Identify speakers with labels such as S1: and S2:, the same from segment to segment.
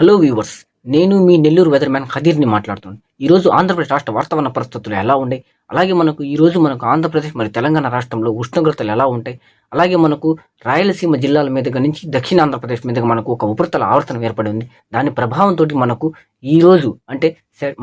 S1: Hello viewers నేను మీ Nellore weather man ఖదీర్ని మాట్లాడుతున్నాను. ఈరోజు ఆంధ్రప్రదేశ్ రాష్ట్ర వాతావరణ పరిస్థితులు ఎలా ఉన్నాయి? అలాగే మనకు ఈరోజు మనకు ఆంధ్రప్రదేశ్ మరియు తెలంగాణ రాష్ట్రంలో ఉష్ణోగ్రతలు ఎలా ఉంటాయి? అలాగే మనకు రాయలసీమ జిల్లాల మీదుగా నుంచి దక్షిణ ఆంధ్రప్రదేశ్ మీదుగా మనకు ఒక ఉపరితల ఆవర్తనం ఏర్పడి ఉంది. దాని ప్రభావంతో మనకు ఈరోజు అంటే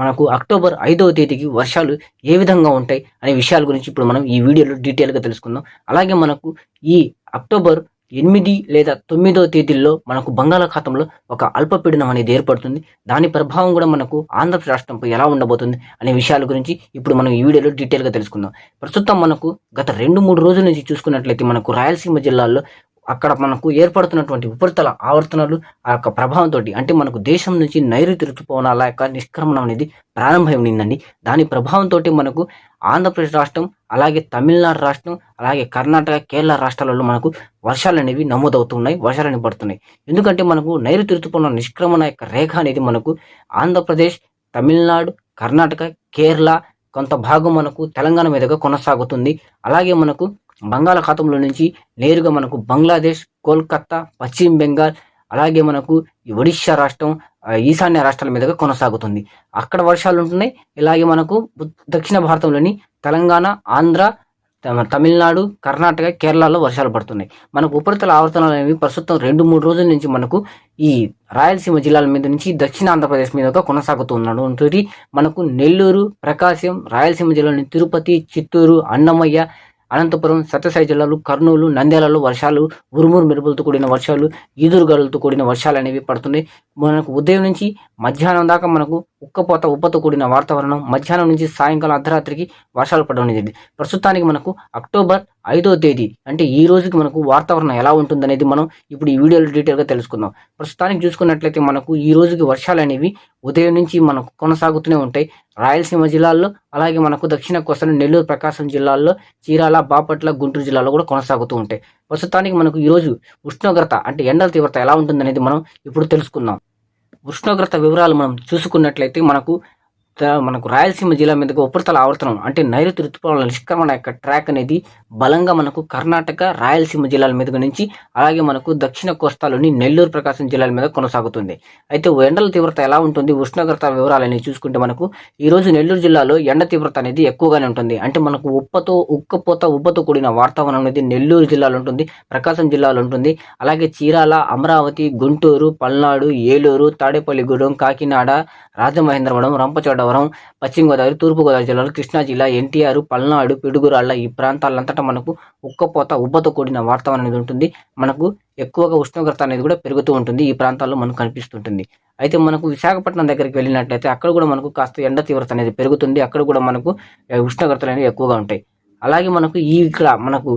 S1: మనకు అక్టోబర్ ఐదవ తేదీకి వర్షాలు ఏ విధంగా ఉంటాయి అనే విషయాల గురించి ఇప్పుడు మనం ఈ వీడియోలో డీటెయిల్గా తెలుసుకుందాం. అలాగే మనకు ఈ అక్టోబర్ ఎనిమిది లేదా తొమ్మిదో తేదీల్లో మనకు బంగాళాఖాతంలో ఒక అల్పపీడనం అనేది ఏర్పడుతుంది. దాని ప్రభావం కూడా మనకు ఆంధ్రప్రదేశ్ రాష్ట్రంపై ఎలా ఉండబోతుంది అనే విషయాల గురించి ఇప్పుడు మనం ఈ వీడియోలో డీటెయిల్గా తెలుసుకుందాం. ప్రస్తుతం మనకు గత రెండు మూడు రోజుల నుంచి చూసుకున్నట్లయితే మనకు రాయలసీమ జిల్లాల్లో అక్కడ మనకు ఏర్పడుతున్నటువంటి ఉపరితల ఆవర్తనాలు ఆ యొక్క ప్రభావంతో అంటే మనకు దేశం నుంచి నైరుతి ఋతుపవనాల యొక్క నిష్క్రమణం అనేది ప్రారంభమైందండి దాని ప్రభావంతో మనకు ఆంధ్రప్రదేశ్ రాష్ట్రం అలాగే తమిళనాడు రాష్ట్రం అలాగే కర్ణాటక కేరళ రాష్ట్రాలలో మనకు వర్షాలు అనేవి నమోదవుతున్నాయి వర్షాలు అనేవి పడుతున్నాయి ఎందుకంటే మనకు నైరుతి ఋతుపవన నిష్క్రమణ యొక్క రేఖ అనేది మనకు ఆంధ్రప్రదేశ్ తమిళనాడు కర్ణాటక కేరళ కొంత భాగం మనకు తెలంగాణ మీదుగా కొనసాగుతుంది. అలాగే మనకు బంగాళాఖాతంలో నుంచి నేరుగా మనకు బంగ్లాదేశ్ కోల్కత్తా పశ్చిమ బెంగాల్ అలాగే మనకు ఈ ఒడిశా రాష్ట్రం ఈశాన్య రాష్ట్రాల మీదుగా కొనసాగుతుంది. అక్కడ వర్షాలు ఉంటున్నాయి. ఇలాగే మనకు దక్షిణ భారతంలోని తెలంగాణ ఆంధ్ర తమిళనాడు కర్ణాటక కేరళలో వర్షాలు పడుతున్నాయి. మనకు ఉపరితల ఆవర్తనాలు అనేవి ప్రస్తుతం రెండు మూడు రోజుల నుంచి మనకు ఈ రాయలసీమ జిల్లాల మీద నుంచి దక్షిణ ఆంధ్రప్రదేశ్ మీదుగా కొనసాగుతున్నాడు మనకు నెల్లూరు ప్రకాశం రాయలసీమ జిల్లాలోని తిరుపతి చిత్తూరు అన్నమయ్య అనంతపురం సత్యసాయి జిల్లాలు కర్నూలు నంద్యాలలో వర్షాలు ఉరుమురు మెరుపులతో కూడిన వర్షాలు ఈదురుగాలులతో కూడిన వర్షాలు అనేవి పడుతున్నాయి. మనకు ఉదయం నుంచి మధ్యాహ్నం దాకా మనకు ఉక్కపోత ఉప్పతో కూడిన వాతావరణం మధ్యాహ్నం నుంచి సాయంకాలం అర్ధరాత్రికి వర్షాలు పడడం జరిగింది ప్రస్తుతానికి మనకు అక్టోబర్ ఐదో తేదీ. అంటే ఈ రోజుకి మనకు వాతావరణం ఎలా ఉంటుందనేది మనం ఇప్పుడు ఈ వీడియోలో డీటెయిల్గా తెలుసుకుందాం. ప్రస్తుతానికి చూసుకున్నట్లయితే మనకు ఈ రోజుకి వర్షాలు అనేవి ఉదయం నుంచి మనకు కొనసాగుతూనే ఉంటాయి. రాయలసీమ జిల్లాల్లో అలాగే మనకు దక్షిణ కోసం నెల్లూరు ప్రకాశం జిల్లాల్లో చీరాల బాపట్ల గుంటూరు జిల్లాలో కూడా కొనసాగుతూ ఉంటాయి. ప్రస్తుతానికి మనకు ఈరోజు ఉష్ణోగ్రత అంటే ఎండల తీవ్రత ఎలా ఉంటుందనేది మనం ఇప్పుడు తెలుసుకుందాం. ఉష్ణోగ్రత వివరాలు మనం చూసుకున్నట్లయితే మనకు మనకు రాయలసీమ జిల్లా మీదుగా ఉపరితల ఆవర్తనం అంటే నైరుతి ఋతుపవనాల నిష్క్రమణ యొక్క ట్రాక్ అనేది బలంగా మనకు కర్ణాటక రాయలసీమ జిల్లాల మీదుగా నుంచి అలాగే మనకు దక్షిణ కోస్తాలోని నెల్లూరు ప్రకాశం జిల్లాల మీద కొనసాగుతుంది. అయితే ఎండల తీవ్రత ఎలా ఉంటుంది? ఉష్ణోగ్రత వివరాలని చూసుకుంటే మనకు ఈరోజు నెల్లూరు జిల్లాలో ఎండ తీవ్రత అనేది ఎక్కువగానే ఉంటుంది. అంటే మనకు ఉప్పతో ఉక్కపోత ఉబ్బతో కూడిన వాతావరణం అనేది నెల్లూరు జిల్లాలో ఉంటుంది ప్రకాశం జిల్లాలో ఉంటుంది. అలాగే చీరాల అమరావతి గుంటూరు పల్నాడు ఏలూరు తాడేపల్లిగూడెం కాకినాడ రాజమహేంద్రవరం గన్నవరం పశ్చిమ గోదావరి తూర్పు జిల్లాలో కృష్ణా జిల్లా ఎన్టీఆర్ పల్నాడు పిడుగురాళ్ళ ఈ ప్రాంతాలంతటా మనకు ఉక్కపోత ఉబ్బతో కూడిన వాతావరణం అనేది ఉంటుంది. మనకు ఎక్కువగా ఉష్ణోగ్రత అనేది కూడా పెరుగుతూ ఉంటుంది. ఈ ప్రాంతాల్లో మనకు కనిపిస్తుంటుంది. అయితే మనకు విశాఖపట్నం దగ్గరికి వెళ్ళినట్లయితే అక్కడ కూడా మనకు కాస్త ఎండ తీవ్రత అనేది పెరుగుతుంది. అక్కడ కూడా మనకు ఉష్ణోగ్రతలు అనేవి ఎక్కువగా ఉంటాయి. అలాగే మనకు ఈ ఇక్కడ మనకు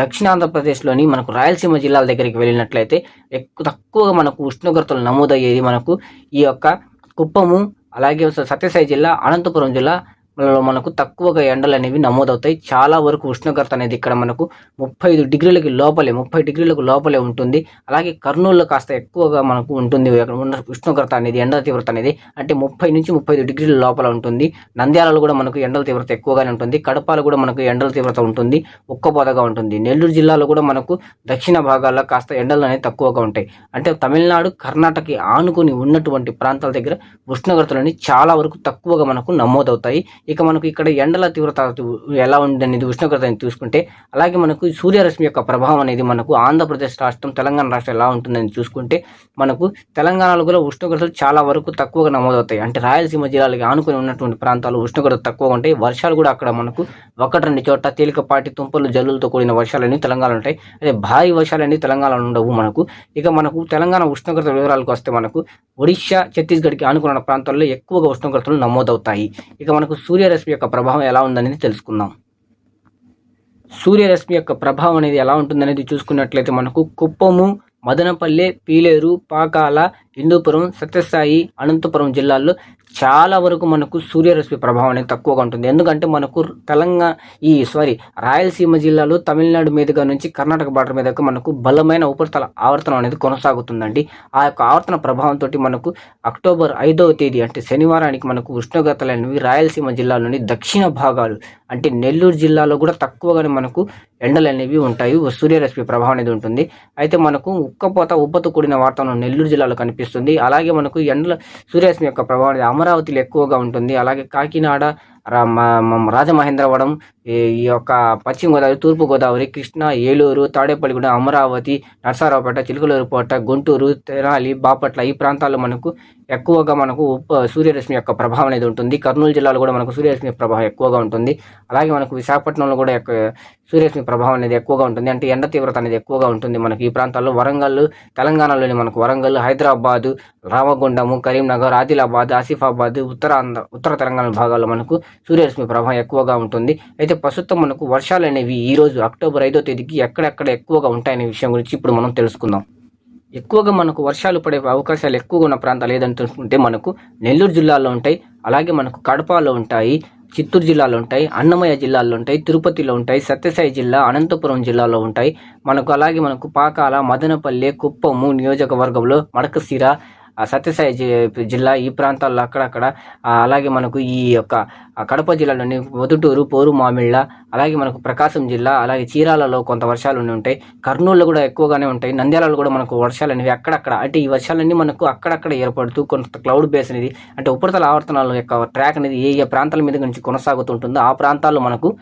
S1: దక్షిణాంధ్రప్రదేశ్లోని మనకు రాయలసీమ జిల్లాల దగ్గరికి వెళ్ళినట్లయితే ఎక్కువ తక్కువగా మనకు ఉష్ణోగ్రతలు నమోదయ్యేది మనకు ఈ యొక్క కుప్పము అలాగే సత్యసాయి జిల్లా అనంతపురం జిల్లా లో మనకు తక్కువగా ఎండలు అనేవి నమోదవుతాయి. చాలా వరకు ఉష్ణోగ్రత అనేది ఇక్కడ మనకు ముప్పై ఐదు డిగ్రీలకి లోపలే ముప్పై డిగ్రీలకు లోపలే ఉంటుంది. అలాగే కర్నూలులో కాస్త ఎక్కువగా మనకు ఉంటుంది. ఉష్ణోగ్రత అనేది ఎండల తీవ్రత అనేది అంటే ముప్పై నుంచి ముప్పై ఐదు డిగ్రీల లోపల ఉంటుంది. నంద్యాలలో కూడా మనకు ఎండల తీవ్రత ఎక్కువగానే ఉంటుంది. కడపలో కూడా మనకు ఎండల తీవ్రత ఉంటుంది. ఒక్కబోదగా ఉంటుంది. నెల్లూరు జిల్లాలో కూడా మనకు దక్షిణ భాగాల్లో కాస్త ఎండలు అనేవి తక్కువగా ఉంటాయి. అంటే తమిళనాడు కర్ణాటక ఆనుకుని ఉన్నటువంటి ప్రాంతాల దగ్గర ఉష్ణోగ్రతలు అనేవి చాలా వరకు తక్కువగా మనకు నమోదవుతాయి. ఇక మనకు ఇక్కడ ఎండల తీవ్రత ఎలా ఉంది అనేది ఉష్ణోగ్రత చూసుకుంటే అలాగే మనకు సూర్యరశ్మి యొక్క ప్రభావం అనేది మనకు ఆంధ్రప్రదేశ్ రాష్ట్రం తెలంగాణ రాష్ట్రం ఎలా ఉంటుందని చూసుకుంటే మనకు తెలంగాణలో కూడా ఉష్ణోగ్రతలు చాలా వరకు తక్కువగా నమోదవుతాయి. అంటే రాయలసీమ జిల్లాలకి ఆనుకుని ఉన్నటువంటి ప్రాంతాలు ఉష్ణోగ్రత తక్కువగా ఉంటాయి. వర్షాలు కూడా అక్కడ మనకు ఒకటి రెండు చోట్ల తేలికపాటి తుంపలు జల్లులతో కూడిన వర్షాలన్నీ తెలంగాణలో ఉంటాయి. అదే భారీ వర్షాలన్నీ తెలంగాణలో ఉండవు మనకు. ఇక మనకు తెలంగాణ ఉష్ణోగ్రత వివరాలకు వస్తే మనకు ఒడిశా ఛత్తీస్గఢ్కి ఆనుకున్న ప్రాంతాల్లో ఎక్కువగా ఉష్ణోగ్రతలు నమోదవుతాయి. ఇక మనకు సూర్యరశ్మి యొక్క ప్రభావం ఎలా ఉందనేది తెలుసుకుందాం. సూర్యరశ్మి యొక్క ప్రభావం అనేది ఎలా ఉంటుందనేది చూసుకున్నట్లయితే మనకు కుప్పము మదనపల్లె పీలేరు పాకాల హిందూపురం సత్యసాయి అనంతపురం జిల్లాల్లో చాలా వరకు మనకు సూర్యరశ్మి ప్రభావం అనేది తక్కువగా ఉంటుంది. ఎందుకంటే మనకు తెలంగాణ ఈ సారీ రాయలసీమ జిల్లాలో తమిళనాడు మీదుగా నుంచి కర్ణాటక బార్డర్ మీదకు మనకు బలమైన ఉపరితల ఆవర్తనం అనేది కొనసాగుతుందండి. ఆ యొక్క ఆవర్తన ప్రభావంతో మనకు అక్టోబర్ ఐదవ తేదీ అంటే శనివారానికి మనకు ఉష్ణోగ్రతలు అనేవి రాయలసీమ జిల్లాలోని దక్షిణ భాగాలు అంటే నెల్లూరు జిల్లాలో కూడా తక్కువగానే మనకు ఎండలు అనేవి ఉంటాయి. సూర్యరశ్మి ప్రభావం అనేది ఉంటుంది. అయితే మనకు ఉక్కపోత ఉబ్బతో కూడిన వాతావరణం నెల్లూరు జిల్లాలో కనిపిస్తుంది. కనిపిస్తుంది. అలాగే మనకు ఎండల సూర్యరశ్మి యొక్క ప్రభావం అనేది అమరావతిలో ఎక్కువగా ఉంటుంది. అలాగే కాకినాడ రాజమహేంద్రవరం ఈ ఈ యొక్క పశ్చిమ గోదావరి తూర్పు గోదావరి కృష్ణా ఏలూరు తాడేపల్లిగూడెం అమరావతి నరసరావుపేట చిలుకలూరుపేట గుంటూరు తెనాలి బాపట్ల ఈ ప్రాంతాల్లో మనకు ఎక్కువగా మనకు సూర్యరశ్మి యొక్క ప్రభావం అనేది ఉంటుంది. కర్నూలు జిల్లాలో కూడా మనకు సూర్యరశ్మి ప్రభావం ఎక్కువగా ఉంటుంది. అలాగే మనకు విశాఖపట్నంలో కూడా సూర్యరశ్మి ప్రభావం అనేది ఎక్కువగా ఉంటుంది. అంటే ఎండ తీవ్రత అనేది ఎక్కువగా ఉంటుంది మనకి ఈ ప్రాంతాల్లో. వరంగల్ తెలంగాణలోని మనకు వరంగల్ హైదరాబాదు రామగుండము కరీంనగర్ ఆదిలాబాద్ ఆసిఫాబాద్ ఉత్తరాంధ్ర ఉత్తర తెలంగాణ భాగాల్లో మనకు సూర్యరశ్మి ప్రభావం ఎక్కువగా ఉంటుంది. అయితే ప్రస్తుతం మనకు వర్షాలు అనేవి ఈరోజు అక్టోబర్ ఐదో తేదీకి ఎక్కడెక్కడ ఎక్కువగా ఉంటాయనే విషయం గురించి ఇప్పుడు మనం తెలుసుకుందాం. ఎక్కువగా మనకు వర్షాలు పడే అవకాశాలు ఎక్కువగా ఉన్న ప్రాంతాలు ఏదని తెలుసుకుంటే మనకు నెల్లూరు జిల్లాలో ఉంటాయి. అలాగే మనకు కడపలో ఉంటాయి చిత్తూరు జిల్లాలో ఉంటాయి అన్నమయ్య జిల్లాలో ఉంటాయి తిరుపతిలో ఉంటాయి సత్యసాయి జిల్లా అనంతపురం జిల్లాలో ఉంటాయి. మనకు అలాగే మనకు పాకాల మదనపల్లె కుప్పము నియోజకవర్గంలో మడకసిర సత్యసాయి జి- జిల్లా ఈ ప్రాంతాల్లో అక్కడక్కడ అలాగే మనకు ఈ యొక్క కడప జిల్లాలోని మొదుటూరు పోరు మామిళ్ళ అలాగే మనకు ప్రకాశం జిల్లా అలాగే చీరాలలో కొంత వర్షాలు ఉండి ఉంటాయి. కర్నూలులో కూడా ఎక్కువగానే ఉంటాయి. నంద్యాలలో కూడా మనకు వర్షాలు అనేవి అక్కడక్కడ. అంటే ఈ వర్షాలన్నీ మనకు అక్కడక్కడ ఏర్పడుతూ కొంత క్లౌడ్ బేస్ అనేది అంటే ఉపరితల ఆవర్తనాల యొక్క ట్రాక్ అనేది ఏ ఏ ప్రాంతాల మీద నుంచి కొనసాగుతుంటుందో ఆ ప్రాంతాల్లో మనకు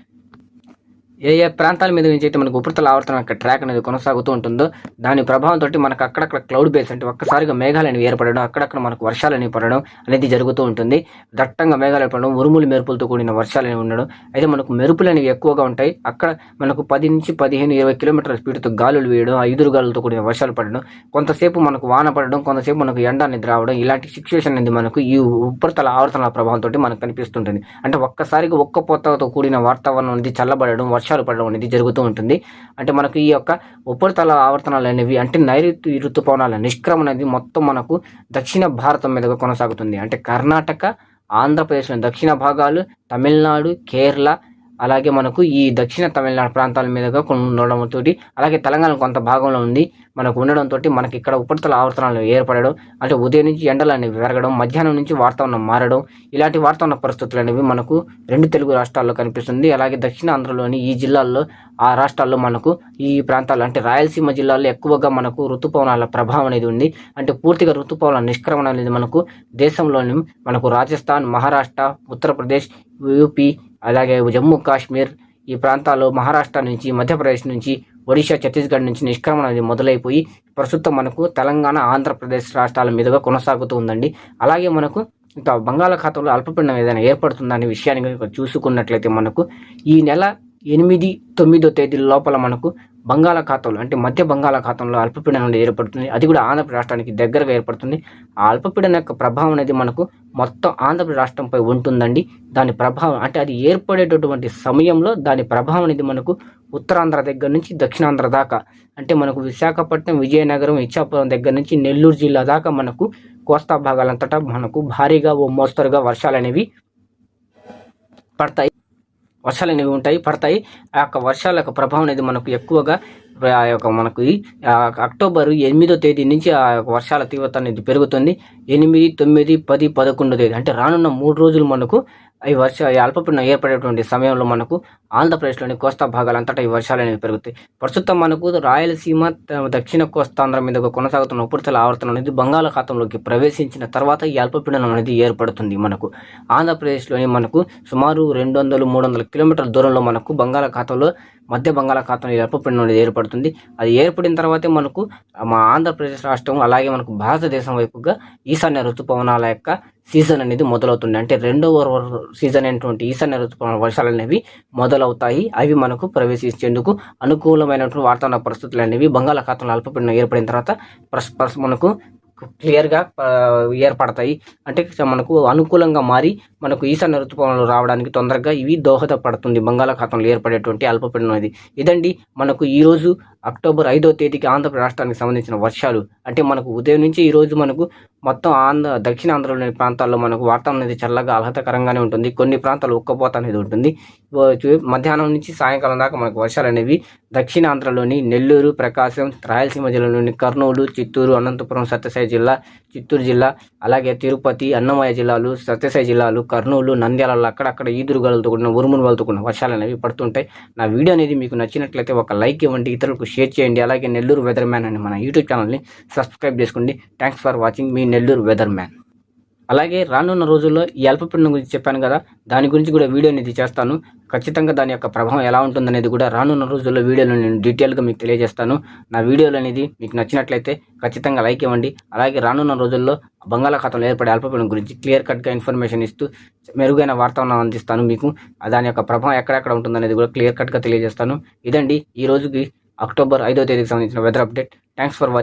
S1: ఏ ఏ ప్రాంతాల మీద నుంచి అయితే మనకు ఉపరితల ఆవర్తనం యొక్క ట్రాక్ అనేది కొనసాగుతూ ఉంటుందో దాని ప్రభావంతో మనకు అక్కడక్కడ క్లౌడ్ బేస్ అంటే ఒక్కసారిగా మేఘాలు అనేవి ఏర్పడడం అక్కడక్కడ మనకు వర్షాలు అనేవి పడడం అనేది జరుగుతూ ఉంటుంది. దట్టంగా మేఘాలు ఏర్పడడం ఉరుములు మెరుపులతో కూడిన వర్షాలు అనేవి ఉండడం అయితే మనకు మెరుపులు అనేవి ఎక్కువగా ఉంటాయి. అక్కడ మనకు పది నుంచి పదిహేను ఇరవై కిలోమీటర్ల స్పీడ్తో గాలులు వేయడం ఐదురు గాలులతో కూడిన వర్షాలు పడడం కొంతసేపు మనకు వాన పడడం కొంతసేపు మనకు ఎండ అనేది రావడం ఇలాంటి సిచ్యువేషన్ అనేది మనకు ఈ ఉపరితల ఆవర్తనాల ప్రభావంతో మనకు కనిపిస్తుంటుంది. అంటే ఒక్కసారిగా ఒక్క పొత్తతో కూడిన వాతావరణం అనేది చల్లబడడం వర్షాలు పడడం అనేది జరుగుతూ ఉంటుంది. అంటే మనకు ఈ యొక్క ఉపరితల ఆవర్తనాలు అనేవి అంటే నైరుతి ఋతుపవనాల నిష్క్రమణ అనేది మొత్తం మనకు దక్షిణ భారతం మీదుగా కొనసాగుతుంది. అంటే కర్ణాటక ఆంధ్రప్రదేశ్లోని దక్షిణ భాగాలు తమిళనాడు కేరళ అలాగే మనకు ఈ దక్షిణ తమిళనాడు ప్రాంతాల మీదుగా కొన్ని ఉండడంతో అలాగే తెలంగాణ కొంత భాగంలో ఉంది. మనకు ఉండడంతో మనకి ఇక్కడ ఉపరితల ఆవర్తనాలు ఏర్పడడం అంటే ఉదయం నుంచి ఎండలు అనేవి పెరగడం మధ్యాహ్నం నుంచి వాతావరణం మారడం ఇలాంటి వాతావరణ పరిస్థితులు అనేవి మనకు రెండు తెలుగు రాష్ట్రాల్లో కనిపిస్తుంది. అలాగే దక్షిణ ఆంధ్రలోని ఈ జిల్లాల్లో ఆ రాష్ట్రాల్లో మనకు ఈ ప్రాంతాలు అంటే రాయలసీమ జిల్లాల్లో ఎక్కువగా మనకు ఋతుపవనాల ప్రభావం అనేది ఉంది. అంటే పూర్తిగా ఋతుపవనాల నిష్క్రమణ అనేది మనకు దేశంలోని మనకు రాజస్థాన్ మహారాష్ట్ర ఉత్తరప్రదేశ్ యూపీ అలాగే జమ్మూ కాశ్మీర్ ఈ ప్రాంతాల్లో మహారాష్ట్ర నుంచి మధ్యప్రదేశ్ నుంచి ఒడిశా ఛత్తీస్గఢ్ నుంచి నిష్క్రమణ అనేది మొదలైపోయి ప్రస్తుతం మనకు తెలంగాణ ఆంధ్రప్రదేశ్ రాష్ట్రాల మీదుగా కొనసాగుతూ ఉందండి. అలాగే మనకు ఇంకా బంగాళాఖాతంలో అల్పపీడనం ఏదైనా ఏర్పడుతుందనే విషయాన్ని కనుక చూసుకున్నట్లయితే మనకు ఈ నెల ఎనిమిది తొమ్మిదో తేదీల లోపల మనకు బంగాళాఖాతంలో అంటే మధ్య బంగాళాఖాతంలో అల్పపీడనం అనేది ఏర్పడుతుంది. అది కూడా ఆంధ్రప్రదేశ్ రాష్ట్రానికి దగ్గరగా ఏర్పడుతుంది. ఆ అల్పపీడనం యొక్క ప్రభావం అనేది మనకు మొత్తం ఆంధ్రప్రదేశ్ రాష్ట్రంపై ఉంటుందండి. దాని ప్రభావం అంటే అది ఏర్పడేటటువంటి సమయంలో దాని ప్రభావం అనేది మనకు ఉత్తరాంధ్ర దగ్గర నుంచి దక్షిణాంధ్ర దాకా అంటే మనకు విశాఖపట్నం విజయనగరం ఇచ్చాపురం దగ్గర నుంచి నెల్లూరు జిల్లా దాకా మనకు కోస్తా భాగాలంతటా మనకు భారీగా ఓ మోస్తరుగా వర్షాలు అనేవి పడతాయి. వర్షాలు అనేవి ఉంటాయి పడతాయి. ఆ యొక్క వర్షాల యొక్క ప్రభావం అనేది మనకు ఎక్కువగా ఆ యొక్క మనకు ఈ, అక్టోబర్ ఎనిమిదో తేదీ నుంచి ఆ యొక్క వర్షాల తీవ్రత అనేది పెరుగుతుంది. ఎనిమిది తొమ్మిది పది పదకొండో తేదీ అంటే రానున్న మూడు రోజులు మనకు ఈ వర్ష అల్పపీడనం ఏర్పడేటువంటి సమయంలో మనకు ఆంధ్రప్రదేశ్లోని కోస్తా భాగాలంతటా ఈ వర్షాలు అనేవి పెరుగుతాయి. ప్రస్తుతం మనకు రాయలసీమ దక్షిణ కోస్తాంధ్ర మీద కొనసాగుతున్న ఉపరితల ఆవర్తనం అనేది బంగాళాఖాతంలోకి ప్రవేశించిన తర్వాత ఈ అల్పపీడనం అనేది ఏర్పడుతుంది మనకు. ఆంధ్రప్రదేశ్లోని మనకు సుమారు రెండు వందలు మూడు వందల కిలోమీటర్ల దూరంలో మనకు బంగాళాఖాతంలో మధ్య బంగాళాఖాతంలో ఈ అల్పపీడనం అనేది ఏర్పడుతుంది. అది ఏర్పడిన తర్వాతే మనకు మా ఆంధ్రప్రదేశ్ రాష్ట్రం అలాగే మనకు భారతదేశం వైపుగా ఈశాన్య ఋతుపవనాల యొక్క సీజన్ అనేది మొదలవుతుంది. అంటే రెండవ సీజన్ అయినటువంటి ఈశాన్య ఋతుపవన వర్షాలు అనేవి మొదలవుతాయి. అవి మనకు ప్రవేశించేందుకు అనుకూలమైనటువంటి వాతావరణ పరిస్థితులు అనేవి బంగాళాఖాతంలో అల్పపీడనం ఏర్పడిన తర్వాత ప్రస్ మనకు క్లియర్గా ఏర్పడతాయి. అంటే మనకు అనుకూలంగా మారి మనకు ఈశాన్య ఋతుపవనాలు రావడానికి తొందరగా ఇవి దోహదపడుతుంది. బంగాళాఖాతంలో ఏర్పడేటువంటి అల్పపీడనం ఇది. ఇదండి మనకు ఈరోజు అక్టోబర్ ఐదో తేదీకి ఆంధ్ర రాష్ట్రానికి సంబంధించిన వర్షాలు. అంటే మనకు ఉదయం నుంచి ఈరోజు మనకు మొత్తం ఆంధ్ర దక్షిణ ఆంధ్రలోని ప్రాంతాల్లో మనకు వాతావరణం అనేది చల్లగా ఆహ్లాదకరంగానే ఉంటుంది. కొన్ని ప్రాంతాలు ఉక్కపోత అనేది ఉంటుంది. మధ్యాహ్నం నుంచి సాయంకాలం దాకా మనకు వర్షాలు అనేవి దక్షిణాంధ్రలోని నెల్లూరు ప్రకాశం రాయలసీమ జిల్లాలోని కర్నూలు చిత్తూరు అనంతపురం సత్యసాయి జిల్లా చిత్తూరు జిల్లా అలాగే తిరుపతి అన్నమయ్య జిల్లాలు సత్యసాయి జిల్లాలు కర్నూలు నంద్యాలలో అక్కడక్కడ ఈదురుగాలతో కూడిన ఉరుములు వెళ్తూ కూడిన వర్షాలు అనేవి పడుతుంటాయి. నా వీడియో అనేది మీకు నచ్చినట్లయితే ఒక లైక్ ఇవ్వండి ఇతరులకు షేర్ చేయండి అలాగే నెల్లూరు వెదర్ మ్యాన్ అని మన యూట్యూబ్ ఛానల్ని సబ్స్క్రైబ్ చేసుకోండి. థ్యాంక్స్ ఫర్ వాచింగ్ మీ నెల్లూరు వెదర్ మ్యాన్ అలాగే రానున్న రోజుల్లో ఈ అల్పపీడనం గురించి చెప్పాను కదా దాని గురించి కూడా వీడియో అనేది చేస్తాను. ఖచ్చితంగా దాని యొక్క ప్రభావం ఎలా ఉంటుందనేది కూడా రానున్న రోజుల్లో వీడియోలో నేను డీటెయిల్గా మీకు తెలియజేస్తాను. నా వీడియోలు అనేది మీకు నచ్చినట్లయితే ఖచ్చితంగా లైక్ ఇవ్వండి. అలాగే రానున్న రోజుల్లో బంగాళాఖాతంలో ఏర్పడే అల్పపీడనం గురించి క్లియర్ కట్గా ఇన్ఫర్మేషన్ ఇస్తూ మెరుగైన వార్తావరణం అందిస్తాను మీకు. దాని యొక్క ప్రభావం ఎక్కడెక్కడ ఉంటుందనేది కూడా క్లియర్ కట్గా తెలియజేస్తాను. ఇదండి ఈ రోజుకి అక్టోబర్ ఐదో తేదీకి సంబంధించిన weather update thanks for watching